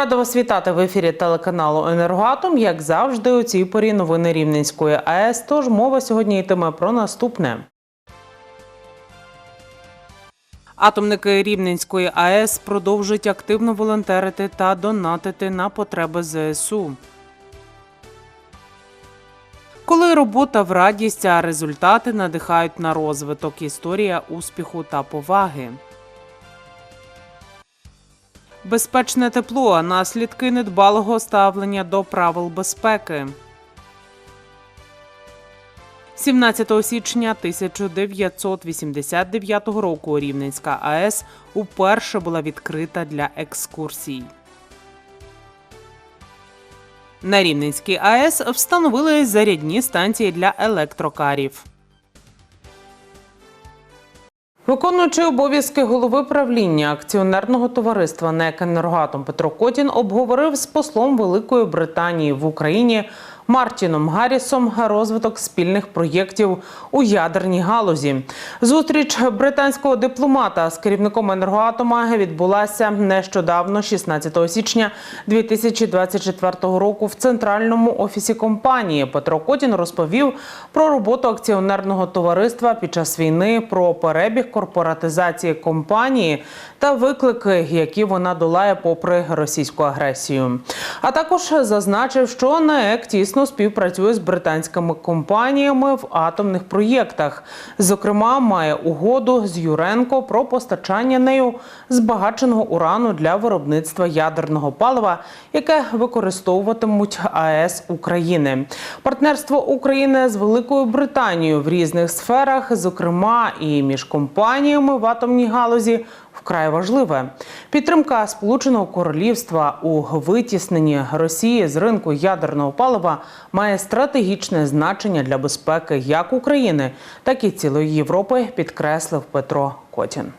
Рада вас вітати в ефірі телеканалу Енергоатом. Як завжди, у цій порі новини Рівненської АЕС. Тож мова сьогодні йтиме про наступне. Атомники Рівненської АЕС продовжують активно волонтерити та донатити на потреби ЗСУ. Коли робота в радість, а результати надихають на розвиток, історія успіху та поваги. Безпечне тепло наслідки недбалого ставлення до правил безпеки. 17 січня 1989 року Рівненська АЕС уперше була відкрита для екскурсій. На Рівненській АЕС встановили зарядні станції для електрокарів. Виконуючий обов'язки голови правління акціонерного товариства НЕК «Енергоатом» Петро Котін обговорив з послом Великої Британії в Україні Мартіном Гаррісом розвиток спільних проєктів у ядерній галузі. Зустріч британського дипломата з керівником енергоатома відбулася нещодавно, 16 січня 2024 року, в центральному офісі компанії. Петро Котін розповів про роботу акціонерного товариства під час війни, про перебіг корпоратизації компанії та виклики, які вона долає попри російську агресію. А також зазначив, що НАЕК тісно співпрацює з британськими компаніями в атомних проєктах. Зокрема, має угоду з Юренко про постачання нею збагаченого урану для виробництва ядерного палива, яке використовуватимуть АЕС України. Партнерство України з Великою Британією в різних сферах, зокрема і між компаніями в атомній галузі. Вкрай важливе підтримка Сполученого Королівства у витісненні Росії з ринку ядерного палива має стратегічне значення для безпеки як України, так і цілої Європи, підкреслив Петро Котін.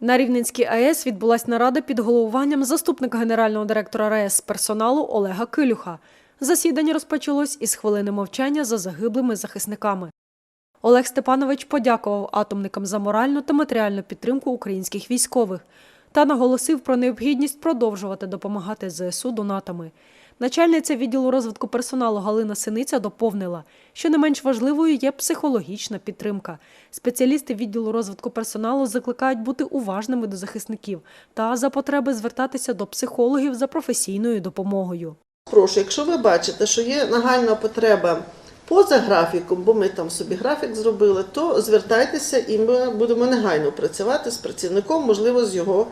На Рівненській АЕС відбулась нарада під головуванням заступника генерального директора РАЕС персоналу Олега Килюха. Засідання розпочалось із хвилини мовчання за загиблими захисниками. Олег Степанович подякував атомникам за моральну та матеріальну підтримку українських військових та наголосив про необхідність продовжувати допомагати ЗСУ донатами. Начальниця відділу розвитку персоналу Галина Синиця доповнила, що не менш важливою є психологічна підтримка. Спеціалісти відділу розвитку персоналу закликають бути уважними до захисників та за потреби звертатися до психологів за професійною допомогою. Прошу, якщо ви бачите, що є нагальна потреба поза графіком, бо ми там собі графік зробили, то звертайтеся і ми будемо негайно працювати з працівником, можливо, з його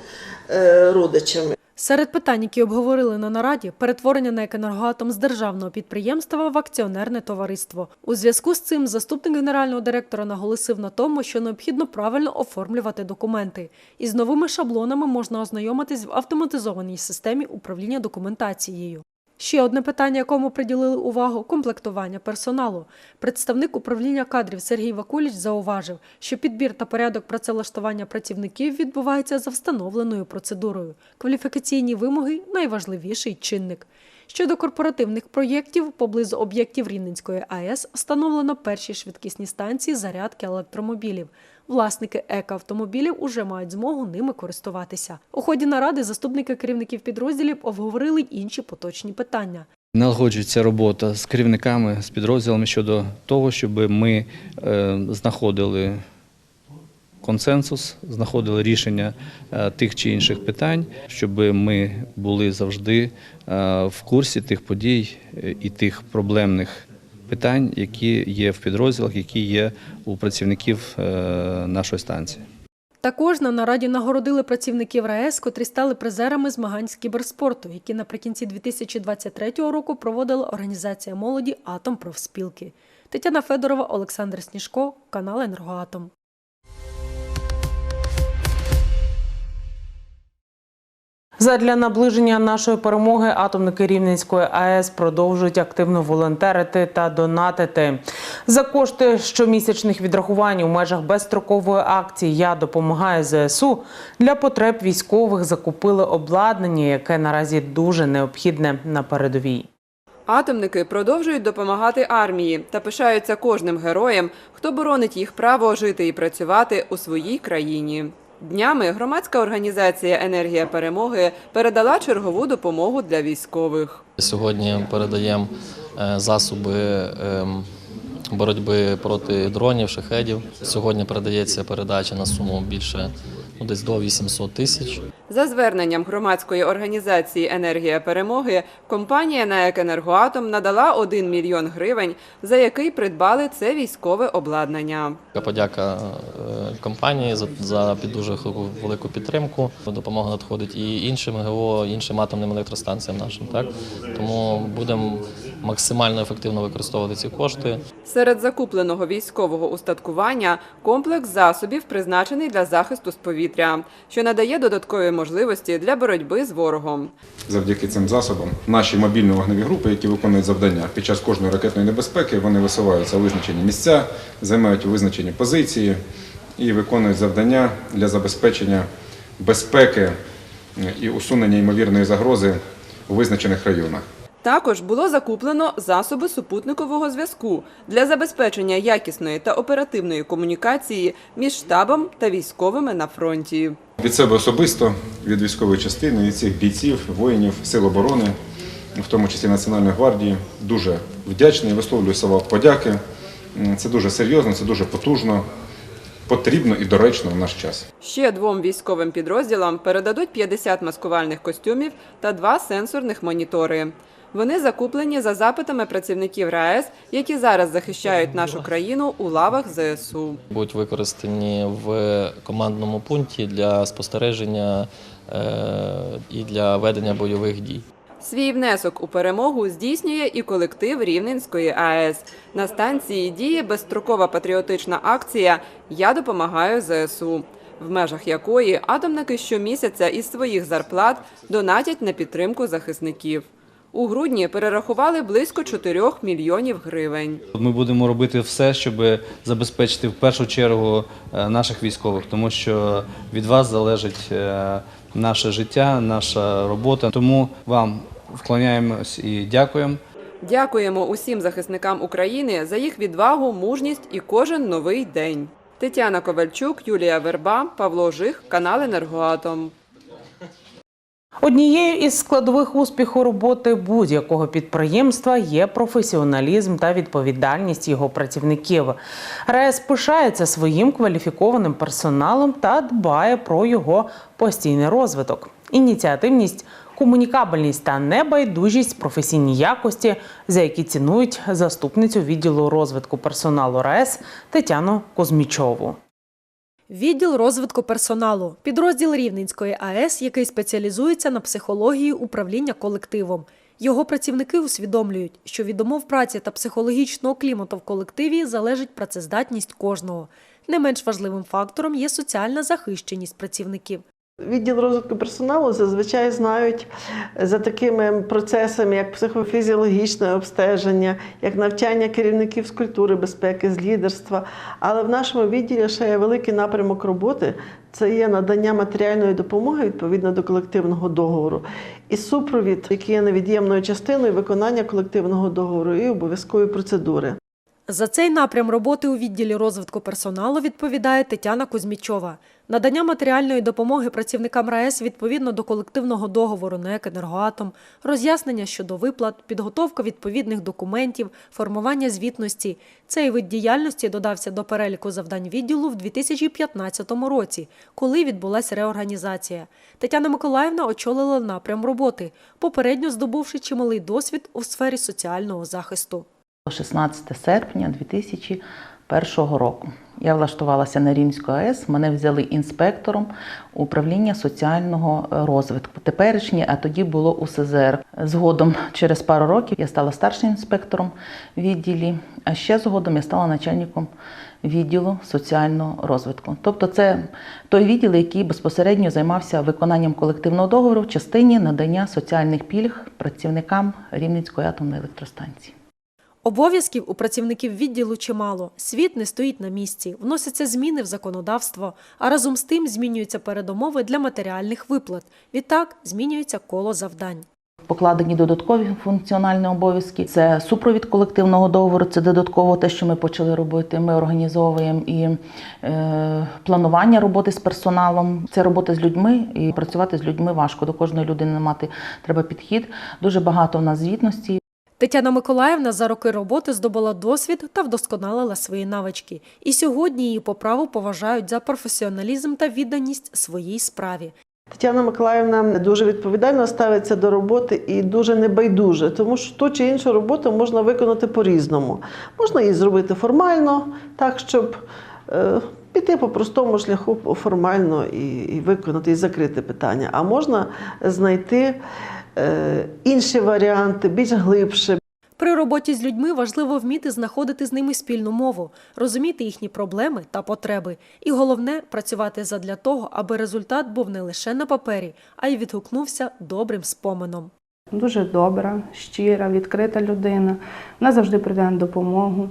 е, родичами. Серед питань, які обговорили на нараді, перетворення на «Енергоатом» з державного підприємства в акціонерне товариство. У зв'язку з цим заступник генерального директора наголосив на тому, що необхідно правильно оформлювати документи. Із новими шаблонами можна ознайомитись в автоматизованій системі управління документацією. Ще одне питання, якому приділили увагу комплектування персоналу. Представник управління кадрів Сергій Вакуліч зауважив, що підбір та порядок працевлаштування працівників відбувається за встановленою процедурою. Кваліфікаційні вимоги найважливіший чинник. Щодо корпоративних проєктів, поблизу об'єктів Рівненської АЕС встановлено перші швидкісні станції зарядки електромобілів. Власники екоавтомобілів уже мають змогу ними користуватися. У ході наради заступники керівників підрозділів обговорили інші поточні питання. Налагоджується робота з керівниками, з підрозділами щодо того, щоб ми е, знаходили консенсус, знаходили рішення е, тих чи інших питань, щоб ми були завжди е, в курсі тих подій і тих проблемних питань, які є в підрозділах, які є у працівників е, нашої станції. Також на нараді нагородили працівників РаЕС, котрі стали призерами змагань з кіберспорту, які наприкінці 2023 року проводила організація молоді Атом профспілки. Тетяна Федорова, Олександр Сніжко, канал Енергоатом. Задля наближення нашої перемоги атомники Рівненської АЕС продовжують активно волонтерити та донатити. За кошти щомісячних відрахувань у межах безстрокової акції Я допомагаю ЗСУ для потреб військових закупили обладнання, яке наразі дуже необхідне на передовій. Атомники продовжують допомагати армії та пишаються кожним героєм, хто боронить їх право жити і працювати у своїй країні. Днями громадська організація Енергія перемоги передала чергову допомогу для військових. Сьогодні передаємо е, засоби ем, боротьби проти дронів, шахедів. Сьогодні передається передача на суму більше десь до 800 тисяч. За зверненням громадської організації Енергія перемоги компанія НАЕК «Енергоатом» надала 1 мільйон гривень, за який придбали це військове обладнання. Подяка е, компанії за, за під дуже велику підтримку. Допомога надходить і іншим ГО, іншим атомним електростанціям нашим. Так тому будемо максимально ефективно використовувати ці кошти. Серед закупленого військового устаткування комплекс засобів призначений для захисту з повітря, що надає додаткові можливості для боротьби з ворогом. Завдяки цим засобам наші мобільні вогневі групи, які виконують завдання під час кожної ракетної небезпеки, вони висуваються у визначені місця, займають визначені позиції і виконують завдання для забезпечення безпеки і усунення ймовірної загрози у визначених районах. Також було закуплено засоби супутникового зв'язку для забезпечення якісної та оперативної комунікації між штабом та військовими на фронті. Від себе особисто, від військової частини, від цих бійців, воїнів, сил оборони, в тому числі Національної гвардії, дуже вдячний, висловлюю слова подяки. Це дуже серйозно, це дуже потужно, потрібно і доречно в наш час. Ще двом військовим підрозділам передадуть 50 маскувальних костюмів та два сенсорних монітори. Вони закуплені за запитами працівників РаЕС, які зараз захищають нашу країну у лавах ЗСУ. Будуть використані в командному пункті для спостереження е, і для ведення бойових дій. Свій внесок у перемогу здійснює і колектив Рівненської АЕС. На станції діє безстрокова патріотична акція Я допомагаю ЗСУ, в межах якої атомники щомісяця із своїх зарплат донатять на підтримку захисників. У грудні перерахували близько 4 мільйонів гривень. Ми будемо робити все, щоб забезпечити в першу чергу е, наших військових, тому що від вас залежить е, наше життя, наша робота. Тому вам вклоняємось і дякуємо. Дякуємо усім захисникам України за їх відвагу, мужність і кожен новий день. Тетяна Ковальчук, Юлія Верба, Павло Жих, канал Енергоатом. Однією із складових успіху роботи будь-якого підприємства є професіоналізм та відповідальність його працівників. РаЕС пишається своїм кваліфікованим персоналом та дбає про його постійний розвиток. Ініціативність, комунікабельність та небайдужість професійні якості, за які цінують заступницю відділу розвитку персоналу РаЕС Тетяну Козмічову. Відділ розвитку персоналу підрозділ Рівненської АЕС, який спеціалізується на психології управління колективом. Його працівники усвідомлюють, що від умов праці та психологічного клімату в колективі залежить працездатність кожного. Не менш важливим фактором є соціальна захищеність працівників. Відділ розвитку персоналу зазвичай знають за такими процесами, як психофізіологічне обстеження, як навчання керівників з культури безпеки, з лідерства. Але в нашому відділі ще є великий напрямок роботи. Це є надання матеріальної допомоги відповідно до колективного договору, і супровід, який є невід'ємною частиною виконання колективного договору і обов'язкові процедури. За цей напрям роботи у відділі розвитку персоналу відповідає Тетяна Кузьмічова. Надання матеріальної допомоги працівникам РаЕС відповідно до колективного договору НЕК «Енергоатом», роз'яснення щодо виплат, підготовка відповідних документів, формування звітності. Цей вид діяльності додався до переліку завдань відділу в 2015 році, коли відбулася реорганізація. Тетяна Миколаївна очолила напрям роботи, попередньо здобувши чималий досвід у сфері соціального захисту. 16 серпня 2001 року. Я влаштувалася на Рівнську АЕС, мене взяли інспектором управління соціального е, розвитку. Теперішнє, а тоді було УСЗР. Згодом, через пару років, я стала старшим інспектором відділі, а ще згодом я стала начальником відділу соціального розвитку. Тобто, це той відділ, який безпосередньо займався виконанням колективного договору в частині надання соціальних пільг працівникам Рівненської атомної електростанції. Обов'язків у працівників відділу чимало. Світ не стоїть на місці, вносяться зміни в законодавство, а разом з тим змінюються передумови для матеріальних виплат. Відтак змінюється коло завдань. Покладені додаткові функціональні обов'язки. Це супровід колективного договору, це додатково те, що ми почали робити. Ми організовуємо і е, планування роботи з персоналом. Це робота з людьми, і працювати з людьми важко. До кожної людини мати треба підхід. Дуже багато в нас звітності. Тетяна Миколаївна за роки роботи здобула досвід та вдосконалила свої навички. І сьогодні її по праву поважають за професіоналізм та відданість своїй справі. Тетяна Миколаївна дуже відповідально ставиться до роботи і дуже небайдуже, тому що ту чи іншу роботу можна виконати по-різному. Можна її зробити формально, так щоб е, піти по простому шляху формально і, і виконати і закрити питання. А можна знайти інші варіанти, більш глибше, При роботі з людьми важливо вміти знаходити з ними спільну мову, розуміти їхні проблеми та потреби. І головне працювати задля того, аби результат був не лише на папері, а й відгукнувся добрим спомином. Дуже добра, щира, відкрита людина. Вона завжди прийде на допомогу,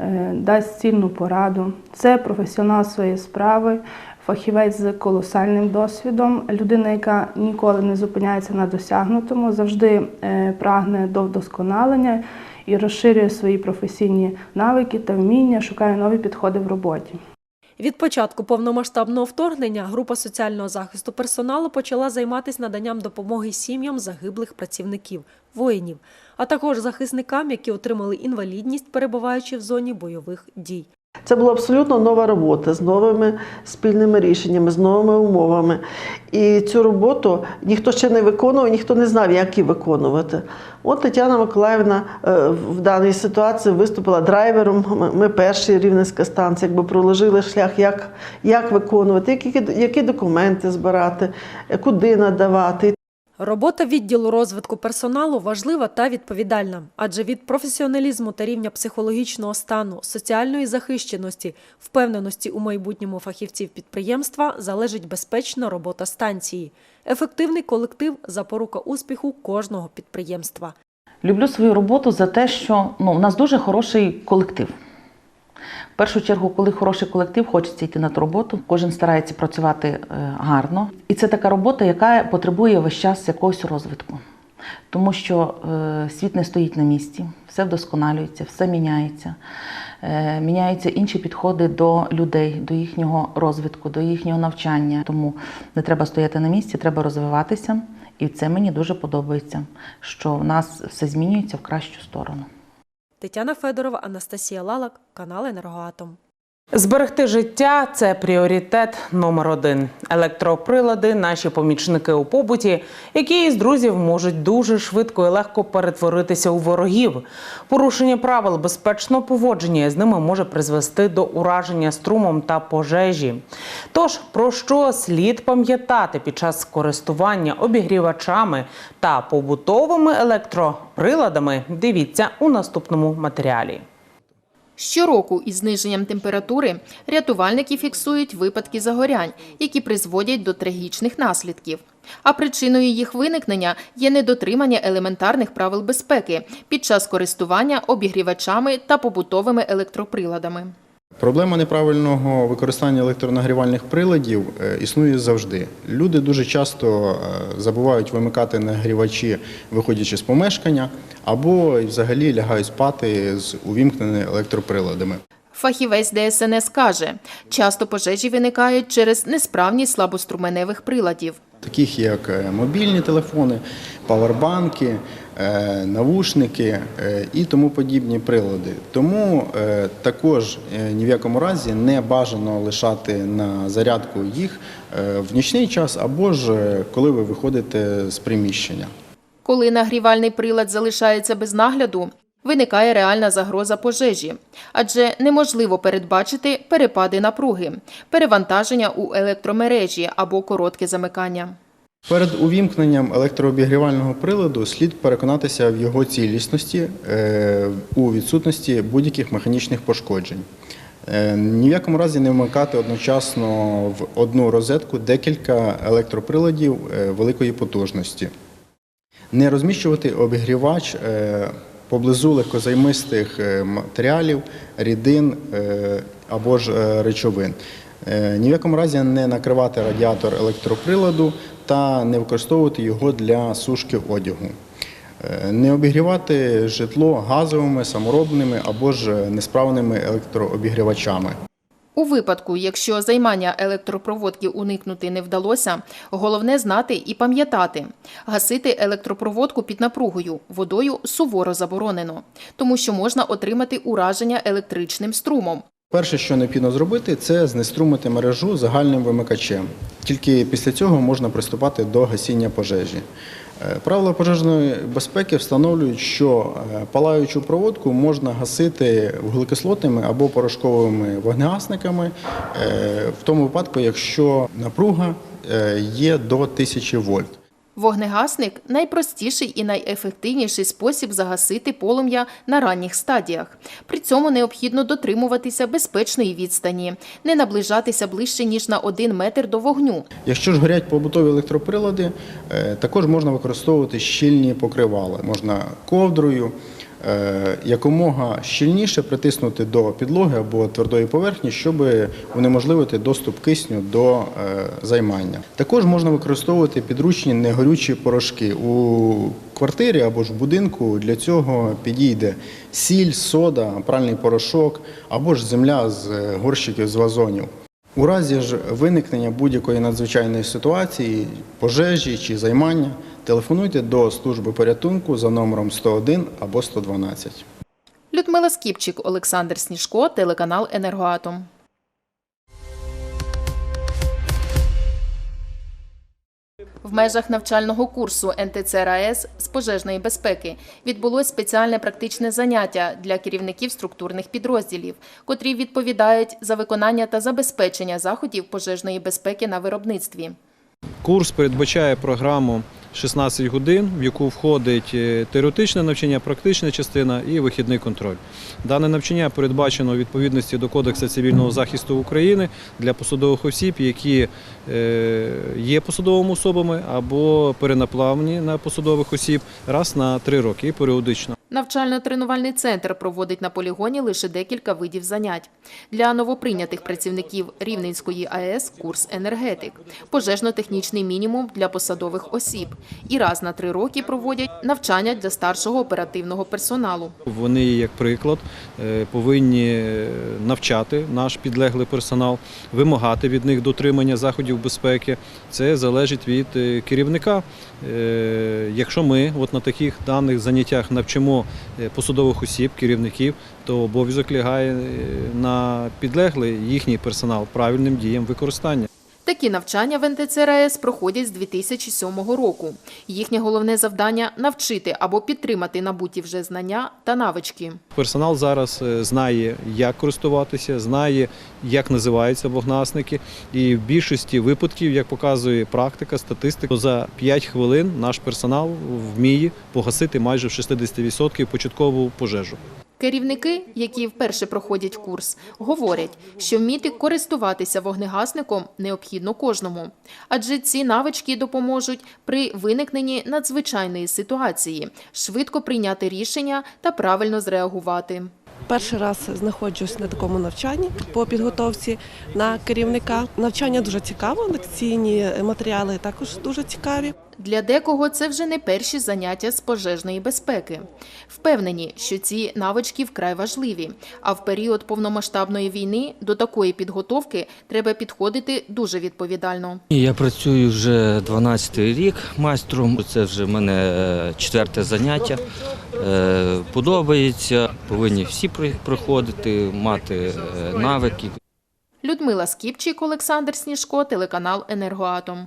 е, дасть цільну пораду. Це професіонал своєї справи, фахівець з колосальним досвідом, людина, яка ніколи не зупиняється на досягнутому, завжди е, прагне до вдосконалення і розширює свої професійні навики та вміння, шукає нові підходи в роботі. Від початку повномасштабного вторгнення група соціального захисту персоналу почала займатися наданням допомоги сім'ям загиблих працівників, воїнів, а також захисникам, які отримали інвалідність, перебуваючи в зоні бойових дій. Це була абсолютно нова робота з новими спільними рішеннями, з новими умовами. І цю роботу ніхто ще не виконував, ніхто не знав, як її виконувати. От Тетяна Миколаївна е, в даній ситуації виступила драйвером. Ми- перші рівненська станція, якби проложили шлях, як, як виконувати, які, які документи збирати, куди надавати. Робота відділу розвитку персоналу важлива та відповідальна, адже від професіоналізму та рівня психологічного стану, соціальної захищеності, впевненості у майбутньому фахівців підприємства залежить безпечна робота станції. Ефективний колектив запорука успіху кожного підприємства. Люблю свою роботу за те, що ну, у нас дуже хороший колектив. В першу чергу, коли хороший колектив, хочеться йти на ту роботу. Кожен старається працювати е, гарно. І це така робота, яка потребує весь час якогось розвитку. Тому що е, світ не стоїть на місці, все вдосконалюється, все міняється. Е, міняються інші підходи до людей, до їхнього розвитку, до їхнього навчання. Тому не треба стояти на місці, треба розвиватися. І це мені дуже подобається, що в нас все змінюється в кращу сторону. Тетяна Федорова, Анастасія Лалак, канал Енергоатом. Зберегти життя це пріоритет номер один. Електроприлади, наші помічники у побуті, які із друзів можуть дуже швидко і легко перетворитися у ворогів. Порушення правил безпечного поводження з ними може призвести до ураження струмом та пожежі. Тож про що слід пам'ятати під час користування обігрівачами та побутовими електроприладами? Дивіться у наступному матеріалі. Щороку із зниженням температури рятувальники фіксують випадки загорянь, які призводять до трагічних наслідків. А причиною їх виникнення є недотримання елементарних правил безпеки під час користування обігрівачами та побутовими електроприладами. Проблема неправильного використання електронагрівальних приладів е, існує завжди. Люди дуже часто е, забувають вимикати нагрівачі, виходячи з помешкання, або взагалі лягають спати з увімкненими електроприладами. Фахівець ДСНС каже, часто пожежі виникають через несправність слабоструменевих приладів. Таких як е, мобільні телефони, павербанки, навушники е, і тому подібні прилади. Тому е, також е, ні в якому разі не бажано лишати на зарядку їх е, в нічний час або ж е, коли ви виходите з приміщення. Коли нагрівальний прилад залишається без нагляду, виникає реальна загроза пожежі, адже неможливо передбачити перепади напруги, перевантаження у електромережі або коротке замикання. Перед увімкненням електрообігрівального приладу слід переконатися в його цілісності е, у відсутності будь-яких механічних пошкоджень. Е, Ні в якому разі не вмикати одночасно в одну розетку декілька електроприладів е, великої потужності. Не розміщувати обігрівач поблизу легкозаймистих матеріалів, рідин або ж речовин. Ні в якому разі не накривати радіатор електроприладу та не використовувати його для сушки одягу. Е, Не обігрівати житло газовими, саморобними або ж несправними електрообігрівачами. У випадку, якщо займання електропроводки уникнути не вдалося, головне знати і пам'ятати. Гасити електропроводку під напругою водою суворо заборонено, тому що можна отримати ураження електричним струмом. Перше, що необхідно зробити, це знеструмити мережу загальним вимикачем. Тільки після цього можна приступати до гасіння пожежі. Е, Правила пожежної безпеки встановлюють, що е, палаючу проводку можна гасити вуглекислотними або порошковими вогнегасниками е, в тому випадку, якщо напруга є до 1000 вольт. Вогнегасник найпростіший і найефективніший спосіб загасити полум'я на ранніх стадіях. При цьому необхідно дотримуватися безпечної відстані, не наближатися ближче ніж на один метр до вогню. Якщо ж горять побутові електроприлади, е, також можна використовувати щільні покривали, Можна ковдрою якомога щільніше притиснути до підлоги або твердої поверхні, щоб унеможливити доступ кисню до е, займання. Також можна використовувати підручні негорючі порошки. У квартирі або ж будинку для цього підійде сіль, сода, пральний порошок або ж земля з е, горщиків з вазонів. У разі ж виникнення будь-якої надзвичайної ситуації, пожежі чи займання, телефонуйте до служби порятунку за номером 101 або 112. Людмила Скіпчик, Олександр Сніжко, телеканал Енергоатом. В межах навчального курсу НТЦ РаЕС з пожежної безпеки відбулось спеціальне практичне заняття для керівників структурних підрозділів, котрі відповідають за виконання та забезпечення заходів пожежної безпеки на виробництві. Курс передбачає програму 16 годин, в яку входить е, теоретичне навчання, практична частина і вихідний контроль. Дане навчання передбачено у відповідності до Кодексу цивільного захисту України для посадових осіб, які е, є посадовими особами або перенаплавні на посадових осіб раз на три роки і періодично. Навчально-тренувальний центр проводить на полігоні лише декілька видів занять. Для новоприйнятих працівників Рівненської АЕС курс енергетик, пожежно-технічний мінімум для посадових осіб. І раз на три роки проводять навчання для старшого оперативного персоналу. Вони, як приклад, е, повинні навчати наш підлеглий персонал, вимагати від них дотримання заходів безпеки. Це залежить від е, керівника. Е, Якщо ми от на таких даних заняттях навчимо е, посадових осіб, керівників, то обов'язок лягає е, на підлеглий їхній персонал правильним діям використання. Такі навчання в НТЦ РаЕС проходять з 2007 року. Їхнє головне завдання – навчити або підтримати набуті вже знання та навички. Персонал зараз е, знає, як користуватися, знає, як називаються вогнасники. І в більшості випадків, як показує практика, статистика, за 5 хвилин наш персонал вміє погасити майже в 60% початкову пожежу. Керівники, які вперше проходять курс, говорять, що вміти користуватися вогнегасником необхідно кожному, адже ці навички допоможуть при виникненні надзвичайної ситуації швидко прийняти рішення та правильно зреагувати. Перший раз знаходжусь на такому навчанні по підготовці на керівника. Навчання дуже цікаво, лекційні матеріали також дуже цікаві. Для декого це вже не перші заняття з пожежної безпеки. Впевнені, що ці навички вкрай важливі. А в період повномасштабної війни до такої підготовки треба підходити дуже відповідально. Я працюю вже 12 рік майстром. Це вже в мене е, четверте заняття. Е, Подобається, повинні всі приходити, мати е, навики. Людмила Скіпчик, Олександр Сніжко, телеканал Енергоатом.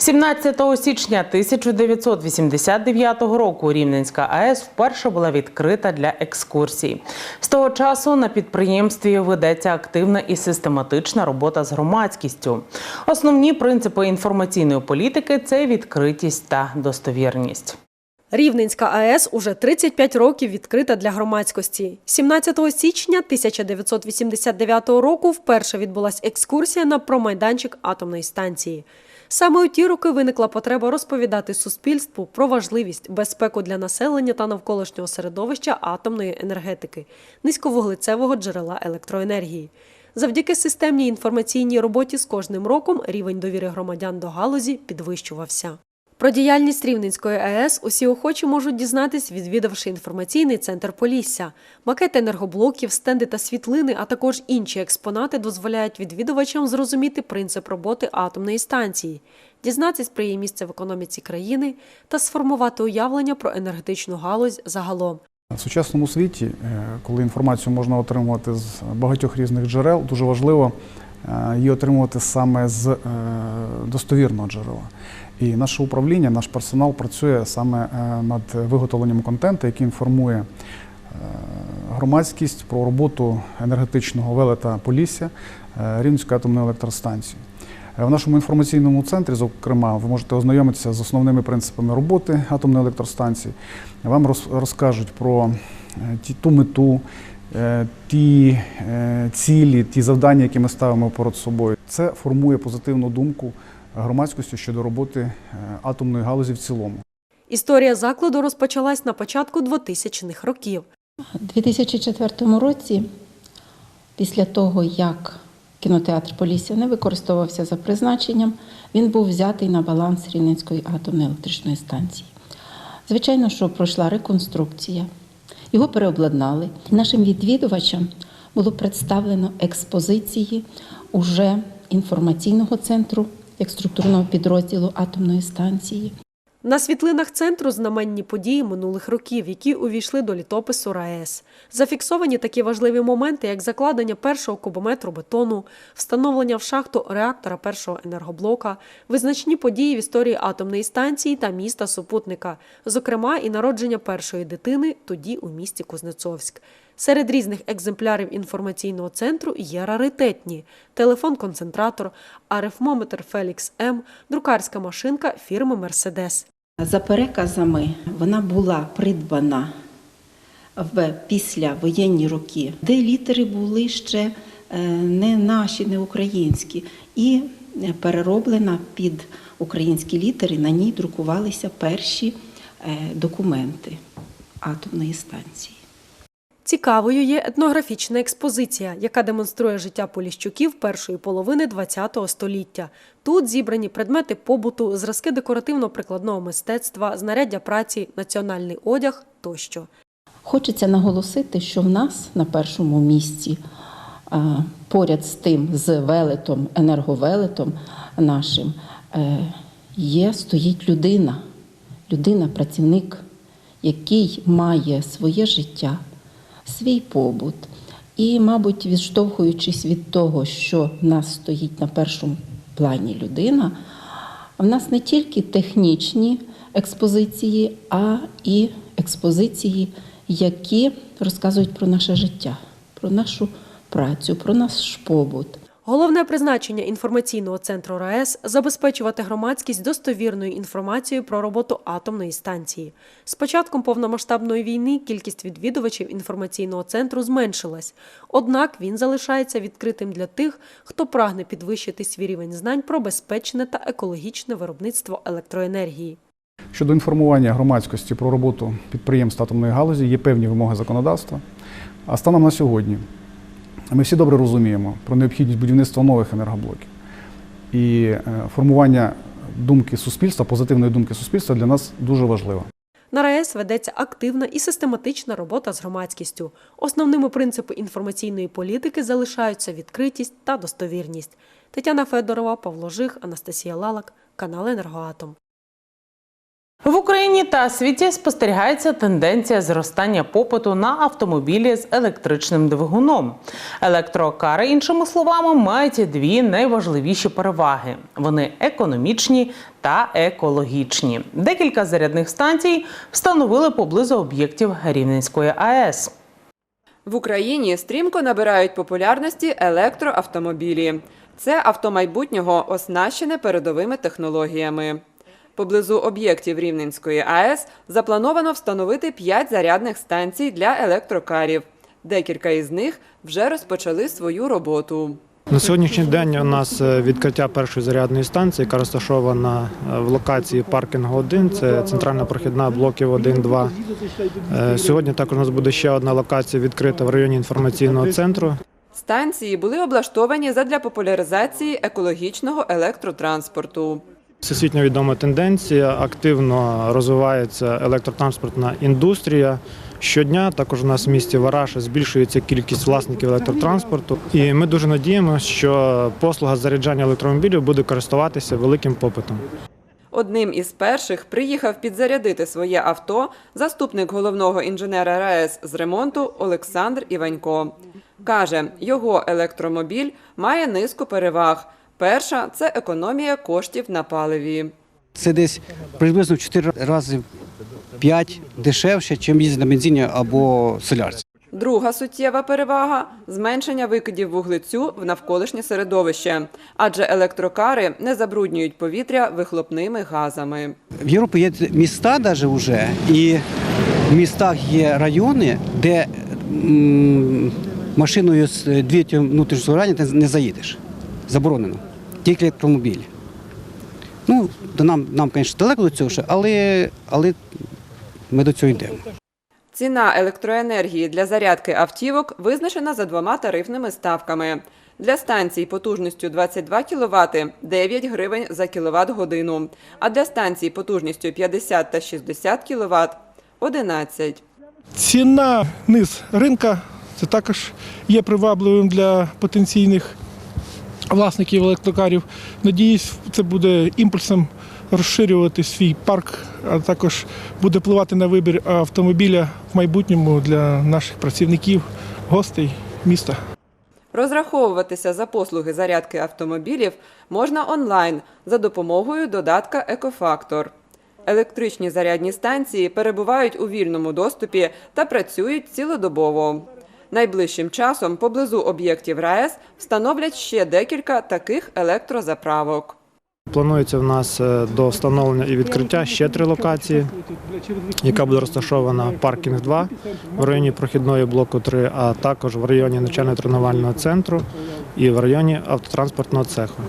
17 січня 1989 року Рівненська АЕС вперше була відкрита для екскурсій. З того часу на підприємстві ведеться активна і систематична робота з громадськістю. Основні принципи інформаційної політики це відкритість та достовірність. Рівненська АЕС уже 35 років відкрита для громадськості. 17 січня 1989 року вперше відбулася екскурсія на промайданчик атомної станції. Саме у ті роки виникла потреба розповідати суспільству про важливість безпеку для населення та навколишнього середовища атомної енергетики, низьковуглецевого джерела електроенергії. Завдяки системній інформаційній роботі з кожним роком рівень довіри громадян до галузі підвищувався. Про діяльність Рівненської АЕС усі охочі можуть дізнатись, відвідавши інформаційний центр Полісся. Макети енергоблоків, стенди та світлини, а також інші експонати дозволяють відвідувачам зрозуміти принцип роботи атомної станції, дізнатись про її місце в економіці країни та сформувати уявлення про енергетичну галузь загалом. В сучасному світі, е, коли інформацію можна отримувати з багатьох різних джерел, дуже важливо е, її отримувати саме з е, достовірного джерела. І наше управління, наш персонал працює саме е, над виготовленням контенту, який інформує е, громадськість про роботу енергетичного велета Полісся е, Рівненської атомної електростанції. В нашому інформаційному центрі, зокрема, ви можете ознайомитися з основними принципами роботи атомної електростанції. Вам розкажуть про ту мету, ті цілі, ті завдання, які ми ставимо перед собою. Це формує позитивну думку громадськості щодо роботи е, атомної галузі в цілому. Історія закладу розпочалась на початку 2000-х років. У 2004 році, після того, як кінотеатр Полісся не використовувався за призначенням, він був взятий на баланс Рівненської атомної електричної станції. Звичайно, що пройшла реконструкція, його переобладнали. Нашим відвідувачам було представлено експозиції уже інформаційного центру як структурного підрозділу атомної станції. На світлинах центру знаменні події минулих років, які увійшли до літопису РаЕС. Зафіксовані такі важливі моменти, як закладення першого кубометру бетону, встановлення в шахту реактора першого енергоблока, визначні події в історії атомної станції та міста супутника, зокрема і народження першої дитини тоді у місті Кузнецовськ. Серед різних екземплярів інформаційного центру є раритетні: телефон-концентратор, арифмометр Фелікс М, друкарська машинка фірми Мерседес. За переказами вона була придбана в післявоєнні роки, де літери були ще е, не наші, не українські, і перероблена під українські літери. На ній друкувалися перші е, документи атомної станції. Цікавою є етнографічна експозиція, яка демонструє життя поліщуків першої половини ХХ століття. Тут зібрані предмети побуту, зразки декоративно-прикладного мистецтва, знаряддя праці, національний одяг тощо. Хочеться наголосити, що в нас на першому місці, поряд з тим, з велетом, енерговелетом нашим, е, є, стоїть людина, людина, працівник, який має своє життя, свій побут. І, мабуть, відштовхуючись від того, що в нас стоїть на першому плані людина, в нас не тільки технічні експозиції, а і експозиції, які розказують про наше життя, про нашу працю, про наш побут. Головне призначення інформаційного центру РаЕС забезпечувати громадськість достовірною інформацією про роботу атомної станції. З початком повномасштабної війни кількість відвідувачів інформаційного центру зменшилась. Однак він залишається відкритим для тих, хто прагне підвищити свій рівень знань про безпечне та екологічне виробництво електроенергії. Щодо інформування громадськості про роботу підприємств атомної галузі є певні вимоги законодавства. А станом на сьогодні ми всі добре розуміємо про необхідність будівництва нових енергоблоків. І е, формування думки суспільства, позитивної думки суспільства для нас дуже важливо. На РаЕС ведеться активна і систематична робота з громадськістю. Основними принципи інформаційної політики залишаються відкритість та достовірність. Тетяна Федорова, Павло Жих, Анастасія Лалак, канал Енергоатом. В Україні та світі спостерігається тенденція зростання попиту на автомобілі з електричним двигуном. Електрокари, іншими словами, мають дві найважливіші переваги: вони економічні та екологічні. Декілька зарядних станцій встановили поблизу об'єктів Рівненської АЕС. В Україні стрімко набирають популярності електроавтомобілі. Це авто майбутнього оснащене передовими технологіями. Поблизу об'єктів Рівненської АЕС заплановано встановити 5 зарядних станцій для електрокарів. Декілька із них вже розпочали свою роботу. На сьогоднішній день у нас е, відкриття першої зарядної станції, яка розташована е, в локації паркінгу 1, це центральна прохідна блоків 1-2. Е, Сьогодні також у нас буде ще одна локація відкрита в районі інформаційного центру. Станції були облаштовані задля популяризації екологічного електротранспорту. Всесвітньо відома тенденція, активно розвивається електротранспортна індустрія. Щодня також у нас в місті Вараш збільшується кількість власників електротранспорту. І ми дуже надіємося, що послуга заряджання електромобілів буде користуватися великим попитом. Одним із перших приїхав підзарядити своє авто заступник головного інженера РаЕС з ремонту Олександр Іванько. Каже, його електромобіль має низку переваг. Перша це економія коштів на паливі. Це десь приблизно в 4 рази 5 дешевше, ніж їздити на бензині або солярці. Друга суттєва перевага зменшення викидів вуглецю в навколишнє середовище, адже електрокари не забруднюють повітря вихлопними газами. В Європі є міста навіть вже, і в містах є райони, де м, машиною з двигателем внутрішнього згорання ти не заїдеш. Заборонено. Тільки електромобіль. Ну, нам, нам, звісно, далеко до цього, ще, але, але ми до цього йдемо. Ціна електроенергії для зарядки автівок визначена за двома тарифними ставками. Для станцій потужністю 22 кВт – 9 гривень за кВт-годину, а для станцій потужністю 50 та 60 кВт – 11. Ціна низ ринка це також є привабливим для потенційних власників електрокарів. Надіюсь, це буде імпульсом розширювати свій парк, а також буде впливати на вибір автомобіля в майбутньому для наших працівників, гостей міста. Розраховуватися за послуги зарядки автомобілів можна онлайн за допомогою додатка «Екофактор». Електричні зарядні станції перебувають у вільному доступі та працюють цілодобово. Найближчим часом поблизу об'єктів РаЕС встановлять ще декілька таких електрозаправок. Планується в нас е, до встановлення і відкриття ще три локації, яка буде розташована паркінг 2 в районі прохідної блоку 3, а також в районі навчально-тренувального центру і в районі автотранспортного цеху.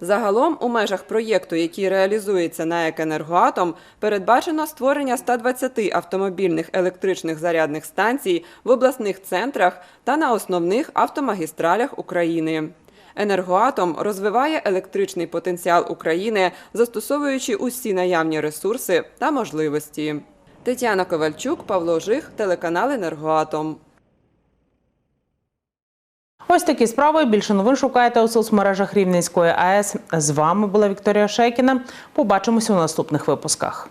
Загалом у межах проєкту, який реалізується на «Екенергоатом», передбачено створення 120 автомобільних електричних зарядних станцій в обласних центрах та на основних автомагістралях України. Енергоатом розвиває електричний потенціал України, застосовуючи усі наявні ресурси та можливості. Тетяна Ковальчук, Павло Жих, телеканал Енергоатом. Ось такі справи. Більше новин шукайте у соцмережах Рівненської АЕС. З вами була Вікторія Шейкіна. Побачимося у наступних випусках.